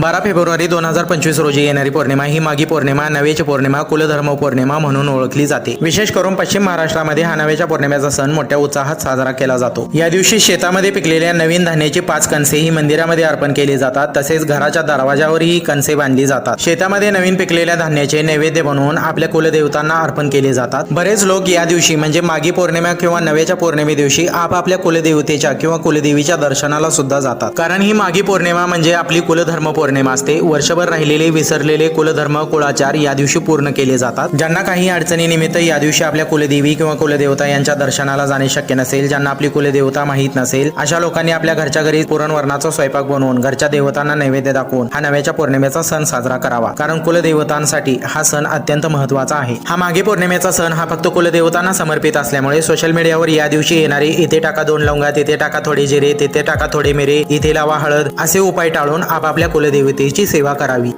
बारा फेब्रुवारी दोन हजार पंचवीस रोजी येणारी पौर्णिमा ही मागी पौर्णिमा नवेची पौर्णिमा कुलधर्म पौर्णिमा म्हणून ओळखली जाते. विशेष करून पश्चिम महाराष्ट्रामध्ये हा नव्याच्या पौर्णिमेचा सण मोठ्या उत्साहात साजरा केला जातो. या दिवशी शेतामध्ये पिकलेल्या नवीन धान्याची पाच कणसे ही मंदिरामध्ये अर्पण केली जातात तसेच घराच्या दरवाजावरही कणसे बांधली जातात. शेतामध्ये नवीन पिकलेल्या धान्याचे नैवेद्य बनवून आपल्या कुलदेवतांना अर्पण केले जातात. बरेच लोक या दिवशी म्हणजे मागी पौर्णिमा किंवा नव्याच्या पौर्णिमे दिवशी आपापल्या कुलदेवतेच्या किंवा कुलदेवीच्या दर्शनाला सुद्धा जातात. कारण ही मागी पौर्णिमा म्हणजे आपली कुलधर्म पौर्णिमा. असते वर्षभर राहिलेले विसरलेले कुलधर्म कुळाचार या दिवशी पूर्ण केले जातात. ज्यांना काही अडचणी निमित्त या दिवशी आपल्या कुलदेवी किंवा कुलदेवता यांच्या दर्शनाला जाणे शक्य नसेल ज्यांना आपली कुलदेवता माहीत नसेल अशा लोकांनी आपल्या घरच्या घरी पुरणवर्णाचा स्वयंपाक बनवून घरच्या देवतांना नैवेद्य दाखवून हा नव्याच्या पौर्णिमेचा सण साजरा करावा. कारण कुलदेवतांसाठी हा सण अत्यंत महत्त्वाचा आहे. हा मागे पौर्णिमेचा सण हा फक्त कुलदेवतांना समर्पित असल्यामुळे सोशल मीडियावर या दिवशी येणारे इथे टाका दोन लवंगा तिथे टाका थोडे जिरे तिथे टाका थोडे मिरे इथे लावा हळद असे उपाय टाळून आपापल्या देवतेची सेवा करावी.